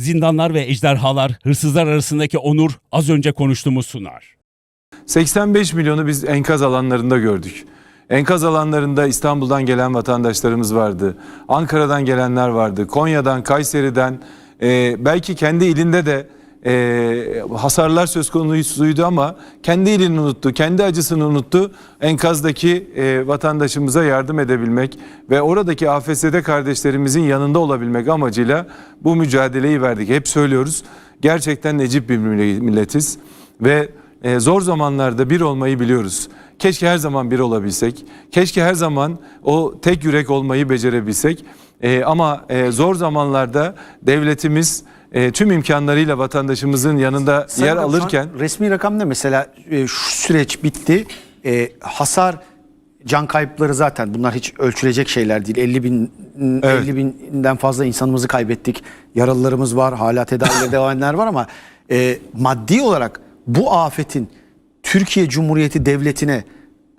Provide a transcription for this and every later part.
Zindanlar ve ejderhalar, hırsızlar arasındaki onur az önce konuştuğumuz sunar. 85 milyonu biz enkaz alanlarında gördük. Enkaz alanlarında İstanbul'dan gelen vatandaşlarımız vardı. Ankara'dan gelenler vardı. Konya'dan, Kayseri'den e, belki kendi ilinde de e, hasarlar söz konusuydu ama kendi ilini unuttu, kendi acısını unuttu. Enkazdaki e, vatandaşımıza yardım edebilmek ve oradaki AFS'de kardeşlerimizin yanında olabilmek amacıyla bu mücadeleyi verdik. Hep söylüyoruz. Gerçekten necip bir milletiz ve e, zor zamanlarda bir olmayı biliyoruz. Keşke her zaman bir olabilsek. Keşke her zaman o tek yürek olmayı becerebilsek. E, ama e, zor zamanlarda devletimiz e, tüm imkanlarıyla vatandaşımızın yanında Sayın yer Bakan, alırken resmi rakam ne mesela e, şu süreç bitti. E, hasar can kayıpları zaten bunlar hiç ölçülecek şeyler değil. 50 bin Evet. 50 binden fazla insanımızı kaybettik. Yaralılarımız var, hala tedaviyle devam edenler var ama e, maddi olarak bu afetin Türkiye Cumhuriyeti Devleti'ne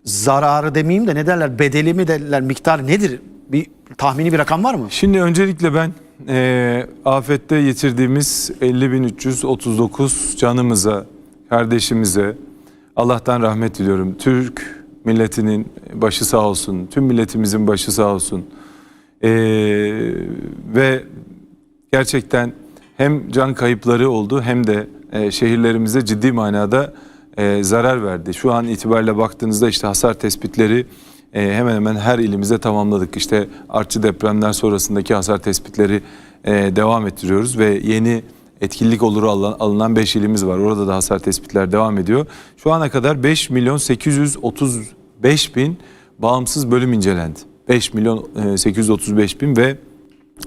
zararı demeyeyim de ne derler bedeli mi derler miktarı nedir? Bir tahmini bir rakam var mı? Şimdi öncelikle ben e, afette yitirdiğimiz 50.339 canımıza, kardeşimize Allah'tan rahmet diliyorum. Türk milletinin başı sağ olsun, tüm milletimizin başı sağ olsun. E, ve gerçekten hem can kayıpları oldu hem de e, şehirlerimize ciddi manada e, zarar verdi. Şu an itibariyle baktığınızda işte hasar tespitleri e, hemen hemen her ilimize tamamladık. İşte artçı depremden sonrasındaki hasar tespitleri e, devam ettiriyoruz ve yeni etkinlik oluru alınan, alınan 5 ilimiz var. Orada da hasar tespitler devam ediyor. Şu ana kadar 5 milyon 835 bin bağımsız bölüm incelendi. 5 milyon e, 835 bin ve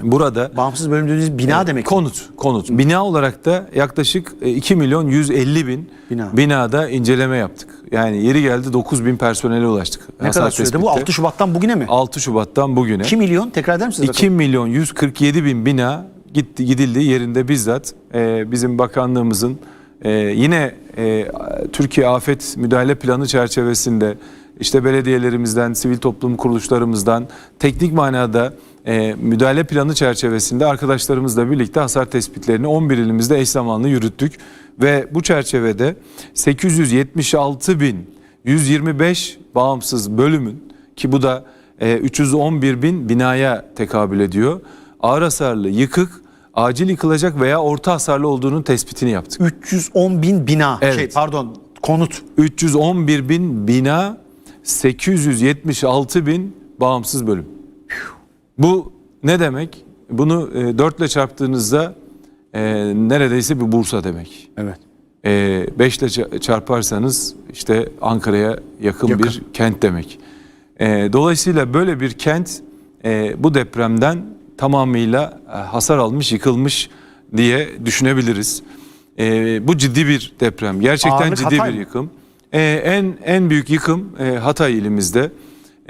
burada Bağımsız bölüm dediğiniz bina demek. Konut, konut. Bina olarak da yaklaşık e, 2 milyon 150 bin Bina. binada inceleme yaptık. Yani yeri geldi 9 bin personele ulaştık. Ne Hasar kadar sürede bu? tespitte. 6 Şubat'tan bugüne mi? 6 Şubat'tan bugüne 2 milyon tekrar eder misiniz? 2 milyon 147 bin bina gitti gidildi yerinde bizzat e, bizim bakanlığımızın e, yine e, Türkiye Afet Müdahale Planı çerçevesinde işte belediyelerimizden, sivil toplum kuruluşlarımızdan teknik manada e, müdahale planı çerçevesinde arkadaşlarımızla birlikte hasar tespitlerini 11 ilimizde eş zamanlı yürüttük ve bu çerçevede 876 bin 125 bağımsız bölümün ki bu da e, 311 bin binaya tekabül ediyor. Ağır hasarlı, yıkık, acil yıkılacak veya orta hasarlı olduğunun tespitini yaptık. 310 bin bina. Evet. Şey pardon konut. 311 bin bina, 876 bin bağımsız bölüm. Bu ne demek? Bunu e, 4 ile çarptığınızda e, neredeyse bir Bursa demek. Evet. 5 ile ça- çarparsanız işte Ankara'ya yakın, Yakın. bir kent demek. E, dolayısıyla böyle bir kent e, bu depremden tamamıyla e, hasar almış, yıkılmış diye düşünebiliriz. E, bu ciddi bir deprem. Gerçekten Ağırlık ciddi Hatay bir mı? yıkım. E, en en büyük yıkım e, Hatay ilimizde.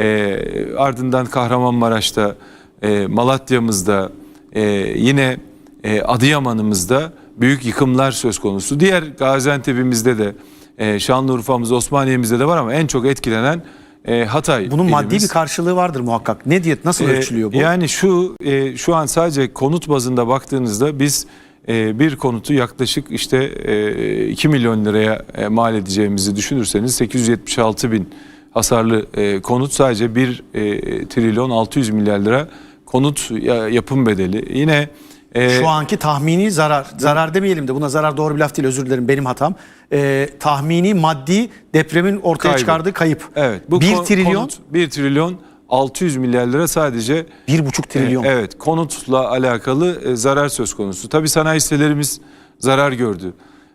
E, ardından Kahramanmaraş'ta, e, Malatya'mızda, e, yine e, Adıyaman'ımızda büyük yıkımlar söz konusu. Diğer Gaziantep'imizde de, e, Şanlıurfa'mız, Osmaniye'mizde de var ama en çok etkilenen e, Hatay. Bunun maddi ilimiz. bir karşılığı vardır muhakkak. Ne diye nasıl Ee, ölçülüyor bu? Yani şu e, şu an sadece konut bazında baktığınızda biz e, bir konutu yaklaşık işte e, 2 milyon liraya e, mal edeceğimizi düşünürseniz 876 bin hasarlı e, konut sadece 1 e, trilyon 600 milyar lira konut ya- yapım bedeli. Yine e, Şu anki tahmini zarar, zarar demeyelim de buna zarar doğru bir laf değil özür dilerim benim hatam. Ee, tahmini maddi depremin ortaya Kaybı. çıkardığı kayıp. evet bu 1 kon- trilyon, konut 1 trilyon 600 milyar lira sadece 1,5 trilyon. E, Evet, konutla alakalı e, zarar söz konusu. Tabii sanayi sitelerimiz zarar gördü.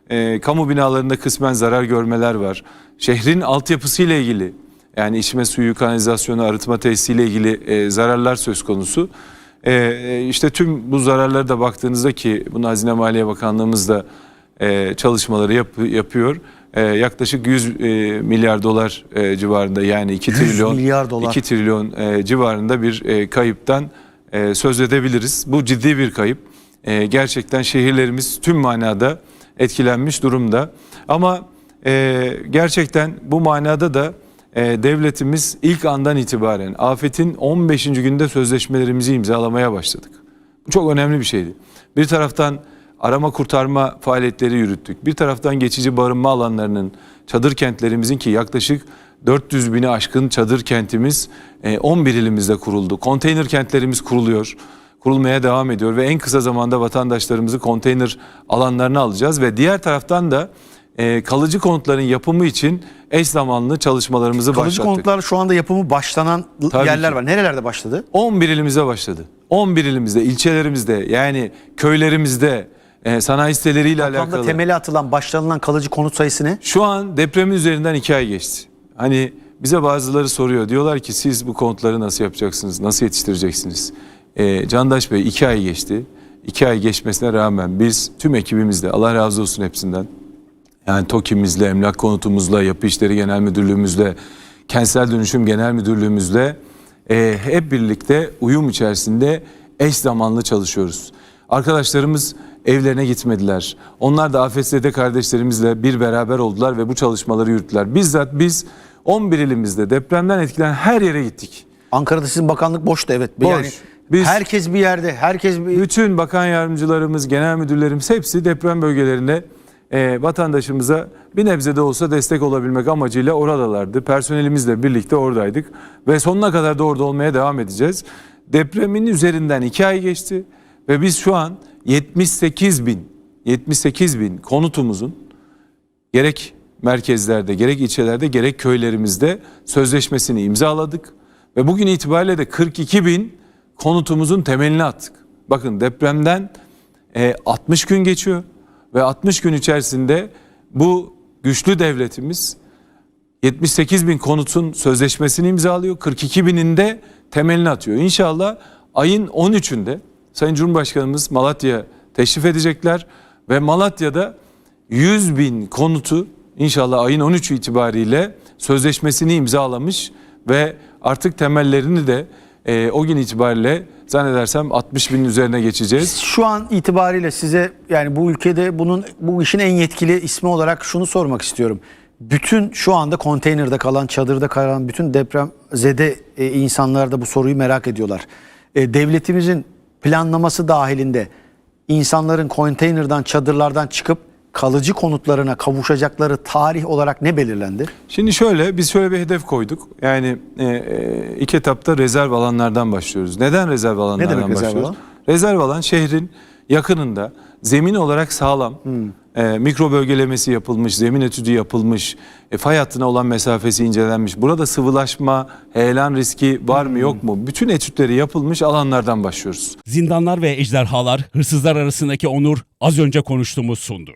E, kamu binalarında kısmen zarar görmeler var. Şehrin altyapısıyla ilgili yani içme suyu, kanalizasyonu, arıtma tesisiyle ilgili e, zararlar söz konusu. E, e, işte tüm bu zararları da baktığınızda ki bunu Hazine Maliye Bakanlığımız da e, çalışmaları yap- yapıyor. E, yaklaşık 100 e, milyar dolar e, civarında yani 2 100 trilyon milyar dolar. 2 trilyon e, civarında bir e, kayıptan e, söz edebiliriz. Bu ciddi bir kayıp. E, gerçekten şehirlerimiz tüm manada etkilenmiş durumda. Ama e, gerçekten bu manada da e, devletimiz ilk andan itibaren afetin 15. günde sözleşmelerimizi imzalamaya başladık. Bu çok önemli bir şeydi. Bir taraftan arama kurtarma faaliyetleri yürüttük. Bir taraftan geçici barınma alanlarının, çadır kentlerimizin ki yaklaşık 400 bini aşkın çadır kentimiz e, 11 ilimizde kuruldu. Konteyner kentlerimiz kuruluyor kurulmaya devam ediyor ve en kısa zamanda vatandaşlarımızı konteyner alanlarına alacağız ve diğer taraftan da e, kalıcı konutların yapımı için eş zamanlı çalışmalarımızı Kalıcı başlattık. konutlar şu anda yapımı başlanan Tabii yerler ki. var. Nerelerde başladı? 11 ilimizde başladı. 11 ilimizde, ilçelerimizde yani köylerimizde e, sanayi siteleriyle Toplamda alakalı. temeli atılan, başlanılan kalıcı konut sayısı ne? Şu an depremin üzerinden iki ay geçti. Hani bize bazıları soruyor. Diyorlar ki siz bu konutları nasıl yapacaksınız? Nasıl yetiştireceksiniz? Ee, Candaş Bey iki ay geçti. İki ay geçmesine rağmen biz tüm ekibimizle Allah razı olsun hepsinden. Yani TOKİ'mizle, emlak konutumuzla, yapı işleri genel müdürlüğümüzle, kentsel dönüşüm genel müdürlüğümüzle e, hep birlikte uyum içerisinde eş zamanlı çalışıyoruz. Arkadaşlarımız evlerine gitmediler. Onlar da AFS'de kardeşlerimizle bir beraber oldular ve bu çalışmaları yürüttüler. Bizzat biz 11 ilimizde depremden etkilenen her yere gittik. Ankara'da sizin bakanlık boştu evet. Boş. Yani Biz- herkes bir yerde, herkes bir Bütün bakan yardımcılarımız, genel müdürlerimiz hepsi deprem bölgelerine e, vatandaşımıza bir nebze de olsa destek olabilmek amacıyla oradalardı. Personelimizle birlikte oradaydık ve sonuna kadar da orada olmaya devam edeceğiz. Depremin üzerinden iki ay geçti ve biz şu an 78 bin 78 bin konutumuzun gerek merkezlerde, gerek ilçelerde, gerek köylerimizde sözleşmesini imzaladık. Ve bugün itibariyle de 42 bin konutumuzun temelini attık. Bakın depremden e, 60 gün geçiyor ve 60 gün içerisinde bu güçlü devletimiz 78 bin konutun sözleşmesini imzalıyor. 42 bininde temelini atıyor. İnşallah ayın 13'ünde Sayın Cumhurbaşkanımız Malatya teşrif edecekler ve Malatya'da 100 bin konutu inşallah ayın 13'ü itibariyle sözleşmesini imzalamış ve artık temellerini de e, o gün itibariyle zannedersem 60 binin üzerine geçeceğiz. Şu an itibariyle size yani bu ülkede bunun bu işin en yetkili ismi olarak şunu sormak istiyorum. Bütün şu anda konteynerde kalan, çadırda kalan bütün deprem zede e, insanlar da bu soruyu merak ediyorlar. E, devletimizin planlaması dahilinde insanların konteynerden, çadırlardan çıkıp kalıcı konutlarına kavuşacakları tarih olarak ne belirlendi? Şimdi şöyle biz şöyle bir hedef koyduk. Yani e, e, ilk etapta rezerv alanlardan başlıyoruz. Neden rezerv alanlardan demek rezerv başlıyoruz? alan? Rezerv alan şehrin yakınında zemin olarak sağlam, e, mikro bölgelemesi yapılmış, zemin etüdü yapılmış, e, fay hattına olan mesafesi incelenmiş. Burada sıvılaşma, heyelan riski var mı yok mu? Bütün etütleri yapılmış alanlardan başlıyoruz. Zindanlar ve ejderhalar hırsızlar arasındaki onur az önce konuştuğumuz sundu.